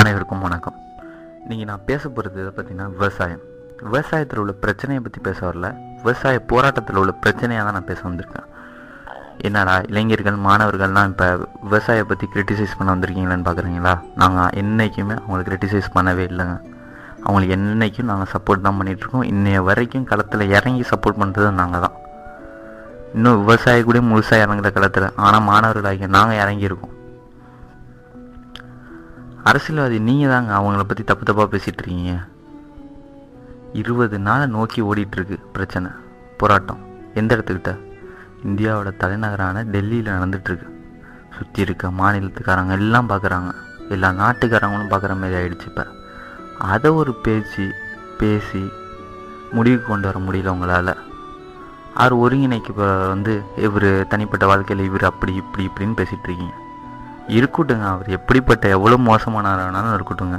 அனைவருக்கும் வணக்கம். நீங்கள் நான் பேச போகிறது எதை பார்த்தீங்கன்னா விவசாயம். விவசாயத்தில் உள்ள பிரச்சனையை பற்றி பேச வரல. விவசாய போராட்டத்தில் உள்ள பிரச்சனையாக தான் நான் பேச வந்திருக்கேன். என்னடா இளைஞர்கள் மாணவர்கள்லாம் இப்போ விவசாய பற்றி கிரிட்டிசைஸ் பண்ண வந்திருக்கீங்களான்னு பார்க்குறீங்களா நாங்கள் என்றைக்குமே அவங்களை கிரிட்டிசைஸ் பண்ணவே இல்லைங்க. அவங்களுக்கு என்னைக்கும் நாங்கள் சப்போர்ட் தான் பண்ணிகிட்ருக்கோம் இன்னைய வரைக்கும் களத்தில் இறங்கி சப்போர்ட் பண்ணுறது நாங்கள் தான். இன்னும் விவசாய கூட முழுசாக இறங்குற களத்தில். ஆனால் மாணவர்களாகிய நாங்கள் இறங்கியிருக்கோம். அரசியல்வாதி நீங்கள் தாங்க அவங்கள பற்றி தப்பு தப்பாக பேசிகிட்டு இருக்கீங்க இருபது நாளை நோக்கி ஓடிட்டுருக்கு பிரச்சனை. போராட்டம். எந்த இடத்துக்கிட்ட? இந்தியாவோட தலைநகரான டெல்லியில் நடந்துகிட்ருக்கு சுற்றி இருக்க மாநிலத்துக்காரங்க எல்லாம் பார்க்குறாங்க எல்லா நாட்டுக்காரங்களும் பார்க்குற மாதிரி ஆயிடுச்சு இப்போ. அதை ஒரு பேச்சு பேசி முடிவுக்கு கொண்டு வர முடியல உங்களால். அவர் ஒருங்கிணைக்கு வந்து இவர் தனிப்பட்ட வாழ்க்கையில் இவர் அப்படி இப்படி இப்படின்னு பேசிகிட்டு இருக்கீங்க இருக்கட்டுங்க அவர் எப்படிப்பட்ட எவ்வளோ மோசமானவரானாலும் இருக்கட்டுங்க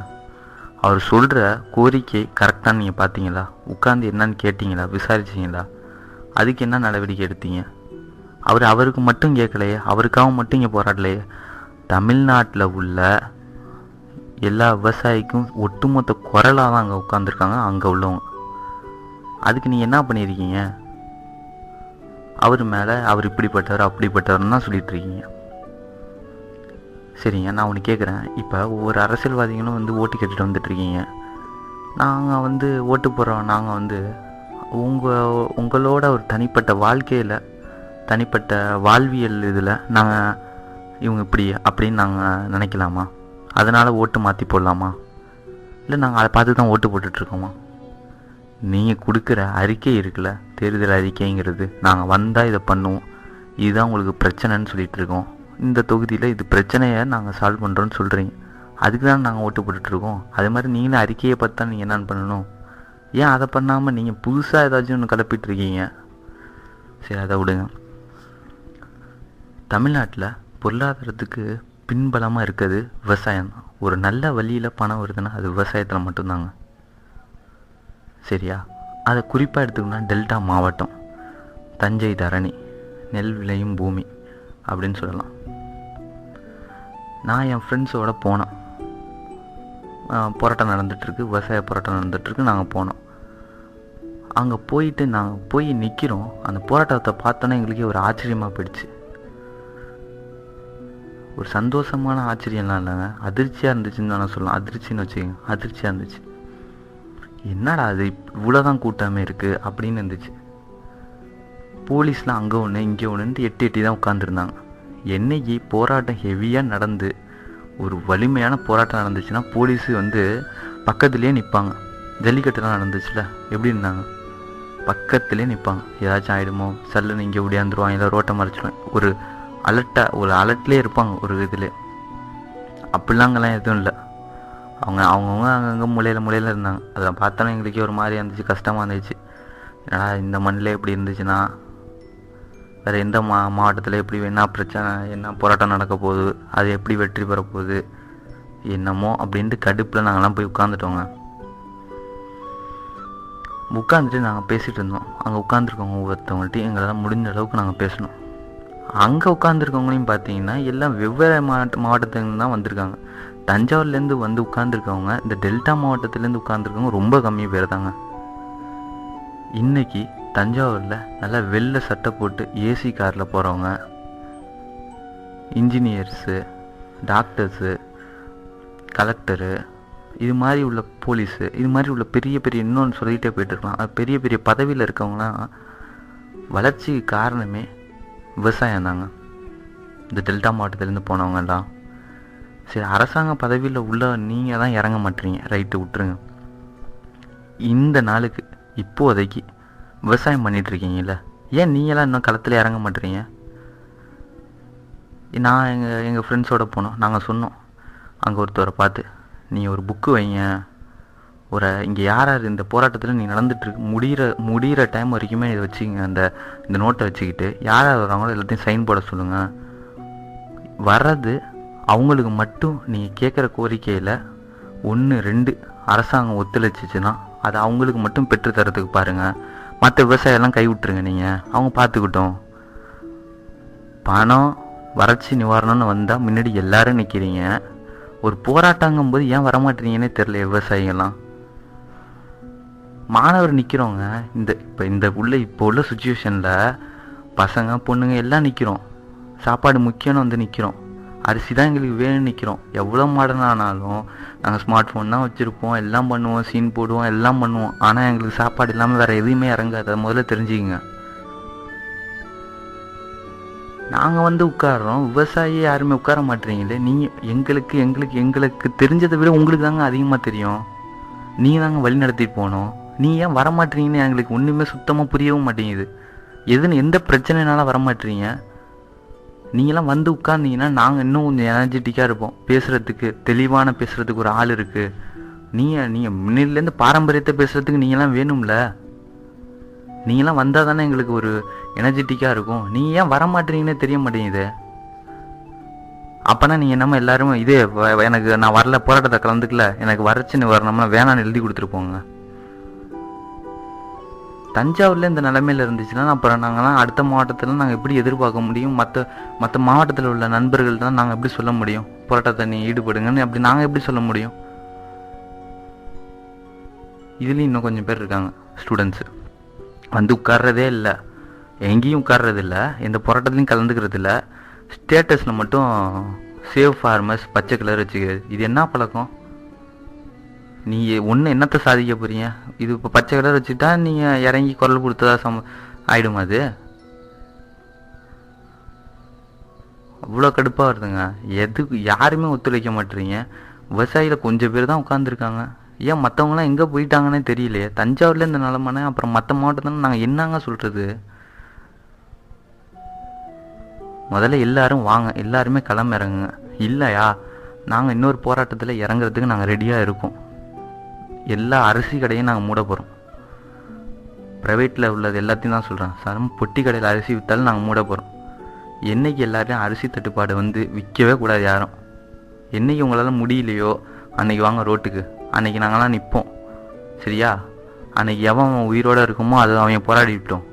அவர் சொல்கிற கோரிக்கை கரெக்டாக நீங்கள் பார்த்தீங்களா உட்காந்து என்னன்னு கேட்டிங்களா? விசாரிச்சிங்களா? அதுக்கு என்ன நடவடிக்கை எடுத்தீங்க? அவர் அவருக்கு மட்டும் கேட்கலையே? அவருக்காக மட்டும் இங்கே போராடலையே? தமிழ்நாட்டில் உள்ள எல்லா விவசாயிக்கும் ஒட்டுமொத்த குரலாக தான் அங்கே உட்காந்துருக்காங்க அங்கே உள்ளவங்க. அதுக்கு நீங்கள் என்ன பண்ணியிருக்கீங்க? அவர் மேலே அவர் இப்படிப்பட்டவர் அப்படிப்பட்டவர்னு தான் சொல்லிகிட்ருக்கீங்க சரிங்க நான் ஒன்று கேட்குறேன் இப்போ ஒவ்வொரு அரசியல்வாதிகளும் வந்து ஓட்டு கேட்டுட்டு வந்துட்ருக்கீங்க நாங்கள் வந்து ஓட்டு போடுறோம். நாங்கள் வந்து உங்கள் உங்களோட ஒரு தனிப்பட்ட வாழ்க்கையில் தனிப்பட்ட வாழ்வியல் இதில் நாங்கள் இவங்க இப்படி அப்படின்னு நாங்கள் நினைக்கலாமா? அதனால் ஓட்டு மாற்றி போடலாமா? இல்லை நாங்கள் அதை பார்த்து தான் ஓட்டு போட்டுட்ருக்கோமா நீங்கள் கொடுக்குற அறிக்கை இருக்குல்ல தேர்தல் அறிக்கைங்கிறது. நாங்கள் வந்தால் இதை பண்ணுவோம். இதுதான் உங்களுக்கு பிரச்சனைன்னு சொல்லிகிட்டு இருக்கோம். இந்த தொகுதியில் இது பிரச்சனையை நாங்கள் சால்வ் பண்ணுறோன்னு சொல்கிறீங்க அதுக்கு தான் நாங்கள் ஓட்டு போட்டுட்ருக்கோம். அதே மாதிரி நீங்களும் அறிக்கையை பார்த்தா நீங்கள் என்னென்னு பண்ணணும். ஏன் அதை பண்ணாமல் நீங்கள் புதுசாக ஏதாச்சும் ஒன்று கிளப்பிட்டுருக்கீங்க சரி அதை விடுங்க. தமிழ்நாட்டில் பொருளாதாரத்துக்கு பின்பலமாக இருக்கிறது விவசாயம் தான். ஒரு நல்ல வழியில் பணம் வருதுன்னா அது விவசாயத்தில் மட்டும்தாங்க. சரியா? அதை குறிப்பாக எடுத்துக்கணும்னா டெல்டா மாவட்டம் தஞ்சை தரணி நெல் விளையும் பூமி அப்படின்னு சொல்லலாம். நான் என் ஃப்ரெண்ட்ஸோடு போனேன் போராட்டம் நடந்துகிட்ருக்கு விவசாய போராட்டம் நடந்துகிட்ருக்கு நாங்கள் போனோம். அங்கே போயிட்டு நாங்கள் போய் நிற்கிறோம் அந்த போராட்டத்தை பார்த்தோன்னே எங்களுக்கே ஒரு ஆச்சரியமாக போயிடுச்சு. ஒரு சந்தோஷமான ஆச்சரியம்லாம் இல்லைங்க. அதிர்ச்சியாக இருந்துச்சுன்னு நான் சொல்லலாம். அதிர்ச்சின்னு வச்சுக்கோங்க. அதிர்ச்சியாக இருந்துச்சு. என்னடா அது இவ்வளோதான் கூட்டமே இருக்குது அப்படின்னு இருந்துச்சு. போலீஸ்லாம் அங்கே ஒன்று இங்கே ஒன்றுன்ட்டு எட்டி எட்டி தான் உட்காந்துருந்தாங்க என்னைக்கு போராட்டம் ஹெவியாக நடந்து ஒரு வலிமையான போராட்டம் நடந்துச்சுன்னா போலீஸு வந்து பக்கத்துலேயே நிற்பாங்க ஜல்லிக்கட்டுலாம் நடந்துச்சுல எப்படி இருந்தாங்க பக்கத்துலேயே நிற்பாங்க ஏதாச்சும் ஆகிடுமோ சல்லுன்னு இங்கே ஓடியாந்துருவாங்க இல்லை ரோட்டை மறைச்சிடுவேன் ஒரு அலர்ட்டாக ஒரு அலர்ட்லேயே இருப்பாங்க ஒரு இதில். அப்படிலாங்கெல்லாம் எதுவும் இல்லை. அவங்க அவங்கவுங்க அங்கங்கே மூலையில் மூலையில் இருந்தாங்க. அதை பார்த்தோன்னா எங்களுக்கே ஒரு மாதிரி இருந்துச்சு கஷ்டமாக இருந்துச்சு. ஏன்னா இந்த மண்ணில் எப்படி இருந்துச்சுன்னா வேறு எந்த மா மாவட்டத்தில் எப்படி என்ன பிரச்சனை என்ன போராட்டம் நடக்க போகுது அது எப்படி வெற்றி பெற போகுது என்னமோ அப்படின்ட்டு கடுப்பில் நாங்கள்லாம் போய் உட்காந்துட்டோங்க உட்காந்துட்டு நாங்கள் பேசிகிட்டு இருந்தோம். அங்கே உட்காந்துருக்கவங்க ஒவ்வொருத்தவங்கள்ட்டையும் எங்களால் முடிஞ்ச அளவுக்கு நாங்கள் பேசணும். அங்கே உட்காந்துருக்கவங்களையும் பார்த்தீங்கன்னா எல்லாம் வெவ்வேறு மாவட்ட மாவட்டத்துலேருந்து தான் வந்திருக்காங்க. தஞ்சாவூர்லேருந்து வந்து உட்காந்துருக்கவங்க இந்த டெல்டா மாவட்டத்துலேருந்து உட்காந்துருக்கவங்க ரொம்ப கம்மி பேர் தாங்க. இன்றைக்கி தஞ்சாவூரில் நல்லா வெள்ளை சட்டை போட்டு ஏசி காரில் போகிறவங்க இன்ஜினியர்ஸு டாக்டர்ஸு கலெக்டரு இது மாதிரி உள்ள போலீஸு இது மாதிரி உள்ள பெரிய பெரிய இன்னொன்று சொல்லிகிட்டே போயிட்டுருக்கலாம் பெரிய பெரிய பதவியில் இருக்கவங்களாம் வளர்ச்சிக்கு காரணமே விவசாயம் தாங்க. இந்த டெல்டா மாவட்டத்துலேருந்து போனவங்கலாம் சரி அரசாங்க பதவியில் உள்ள நீங்கள் தான் இறங்க மாட்டீங்க. ரைட்டு விட்டுருங்க. இந்த நாளுக்கு இப்போதைக்கு விவசாயம் பண்ணிகிட்ருக்கீங்கல்ல ஏன் நீங்களாம் இன்னும் களத்தில் இறங்க மாட்டுறீங்க? நான் எங்கள் எங்கள் ஃப்ரெண்ட்ஸோடு போனோம். நாங்கள் சொன்னோம். அங்கே ஒருத்தரை பார்த்து நீங்கள் ஒரு புக்கு வைங்க. ஒரு இங்கே யார் யார் இந்த போராட்டத்தில் நீ நடந்துட்டுருக்கு முடிகிற முடிகிற டைம் வரைக்குமே இதை வச்சுங்க அந்த இந்த நோட்டை வச்சுக்கிட்டு யார் யார் வராங்களோ எல்லாத்தையும் சைன் போட சொல்லுங்கள் வர்றது அவங்களுக்கு மட்டும் நீங்கள் கேட்குற கோரிக்கையில் ஒன்று ரெண்டு அரசாங்கம் ஒத்துழைச்சிச்சுன்னா அது அவங்களுக்கு மட்டும் பெற்று தரத்துக்கு பாருங்கள் மற்ற விவசாயம்லாம் கை விட்டுருங்க நீங்கள் அவங்க பார்த்துக்கிட்டோம். பணம் வறட்சி நிவாரணம்னு வந்தால் முன்னாடி எல்லாரும் நிற்கிறீங்க ஒரு போராட்டங்கும்போது ஏன் வரமாட்டீங்கன்னே தெரில விவசாயிகள்லாம். மாணவர் நிற்கிறோங்க இந்த இப்போ இந்த உள்ள இப்போ உள்ள சுச்சுவேஷனில் பசங்க பொண்ணுங்க எல்லாம் நிற்கிறோம் சாப்பாடு முக்கியம்னு வந்து நிற்கிறோம் அரிசி தான் எங்களுக்கு வேணும்னு நிற்கிறோம் எவ்வளோ மாடர்ன் ஆனாலும் நாங்கள் ஸ்மார்ட் ஃபோன் தான் வச்சுருப்போம். எல்லாம் பண்ணுவோம் சீன் போடுவோம் எல்லாம் பண்ணுவோம். ஆனால் எங்களுக்கு சாப்பாடு இல்லாமல் வேறு எதுவுமே இறங்காது. முதல்ல தெரிஞ்சுக்கங்க. நாங்கள் வந்து உட்காடுறோம் விவசாயி யாருமே உட்கார மாட்டீங்களே நீங்கள் எங்களுக்கு எங்களுக்கு எங்களுக்கு தெரிஞ்சதை விட உங்களுக்கு தாங்க அதிகமாக தெரியும். நீங்கள் தாங்க வழி நடத்திட்டு போகணும். நீ ஏன் வரமாட்டீங்கன்னு எங்களுக்கு ஒன்றுமே சுத்தமாக புரியவும் மாட்டேங்குது. எதுன்னு எந்த பிரச்சனைனால வரமாட்டீங்க நீங்களாம் வந்து உட்கார்ந்தீங்கன்னா நாங்கள் இன்னும் கொஞ்சம் எனர்ஜெட்டிக்காக இருப்போம். பேசுகிறதுக்கு தெளிவான பேசுகிறதுக்கு ஒரு ஆள் இருக்குது நீங்கள் நீங்கள் முன்னிலேருந்து பாரம்பரியத்தை பேசுகிறதுக்கு நீங்களாம் வேணும்ல? நீங்களாம் வந்தால் தானே எங்களுக்கு ஒரு எனர்ஜெட்டிக்காக இருக்கும். நீங்கள் ஏன் வரமாட்டீங்கன்னு தெரிய மாட்டேங்குது. அப்போனா நீங்கள் என்னமோ எல்லாரும் இதே வ- எனக்கு நான் வரல போராட்டத்தை கலந்துக்கல. எனக்கு வரச்சுன்னு வரணும்னா வேணான்னு எழுதி கொடுத்துட்டு போங்க. தஞ்சாவூரில் இந்த நிலமையில் இருந்துச்சுன்னா அப்புறம் நாங்கள்லாம் அடுத்த மாவட்டத்தில் நாங்கள் எப்படி எதிர்பார்க்க முடியும்? மற்ற மற்ற மாவட்டத்தில் உள்ள நண்பர்கள் தான் நாங்கள் எப்படி சொல்ல முடியும்? போராட்டத்தை நீ ஈடுபடுங்கன்னு அப்படி நாங்கள் எப்படி சொல்ல முடியும்? இதுலேயும் இன்னும் கொஞ்சம் பேர் இருக்காங்க ஸ்டூடெண்ட்ஸு வந்து உட்கார்றதே இல்லை. எங்கேயும் உட்கார்றதில்ல. எந்த போராட்டத்துலையும் கலந்துக்கிறது இல்லை ஸ்டேட்டஸில் மட்டும் சேவ் ஃபார்மர்ஸ் பச்சை கலர் வச்சுக்கிறது இது என்ன பழக்கம்? நீ ஒன்று என்னத்தை சாதிக்க போகிறீங்க இது இப்போ பச்சை கலர் வச்சுட்டா நீங்கள் இறங்கி குரல் கொடுத்ததா சம ஆகிடும் அது? அவ்வளோ கடுப்பாக வருதுங்க. எதுக்கு யாருமே ஒத்துழைக்க மாட்டுறீங்க. விவசாயியில் கொஞ்சம் பேர் தான் உட்காந்துருக்காங்க ஏன் மற்றவங்களாம் எங்கே போயிட்டாங்கன்னே தெரியலையே. தஞ்சாவூரில் இந்த நிலமான அப்புறம் மற்ற மாவட்டத்தில் நாங்கள் என்னங்க சொல்கிறது முதல்ல எல்லாரும் வாங்க. எல்லாருமே களம் இறங்குங்க. இல்லையா? நாங்கள் இன்னொரு போராட்டத்தில் இறங்குறதுக்கு நாங்கள் ரெடியாக இருக்கோம். எல்லா அரிசி கடையும் நாங்கள் மூட போகிறோம் ப்ரைவேட்டில் உள்ளது எல்லாத்தையும் தான் சொல்கிறேன் சரம் பொட்டி கடையில் அரிசி விற்றாலும் நாங்கள் மூட போகிறோம் என்றைக்கு எல்லாரையும் அரிசி தட்டுப்பாடு வந்து விற்கவே கூடாது யாரும். என்றைக்கு உங்களால் முடியலையோ அன்னைக்கு வாங்க ரோட்டுக்கு. அன்றைக்கி நாங்களாம் நிற்போம் சரியா? அன்றைக்கி எவன் அவன் உயிரோடு இருக்குமோ அது அவன் போராடிட்டோம்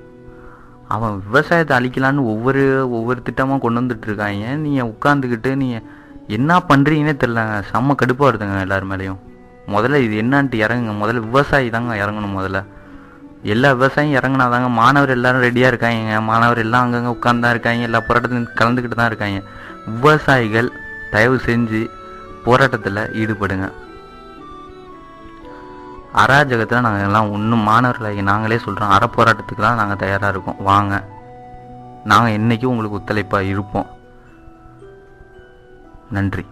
அவன் விவசாயத்தை அழிக்கலான்னு ஒவ்வொரு ஒவ்வொரு திட்டமாக கொண்டு வந்துட்டு இருக்காங்க. நீங்கள் உட்காந்துக்கிட்டு நீங்கள் என்ன பண்ணுறீங்கன்னே தெரிலங்க செம்ம கடுப்பாக வருதுங்க எல்லார் மேலேயும். முதல்ல இது என்னான்ட்டு இறங்குங்க. முதல்ல விவசாயி தாங்க இறங்கணும் முதல்ல. எல்லா விவசாயியும் இறங்குனாதாங்க மாணவர் எல்லாரும் ரெடியாக இருக்காங்க. மாணவர் எல்லாம் அங்கங்கே உட்கார்ந்து தான் இருக்காங்க. எல்லா போராட்டத்திலும் கலந்துக்கிட்டு தான் இருக்காங்க. விவசாயிகள் தயவு செஞ்சு போராட்டத்தில் ஈடுபடுங்க. அராஜகத்தில் நாங்கள் எல்லாம் இன்னும் மாணவர்களாகி நாங்களே சொல்கிறோம் அற போராட்டத்துக்குலாம் நாங்கள் தயாராக இருக்கோம். வாங்க. நாங்கள் என்றைக்கும் உங்களுக்கு ஒத்துழைப்பாக இருப்போம். நன்றி.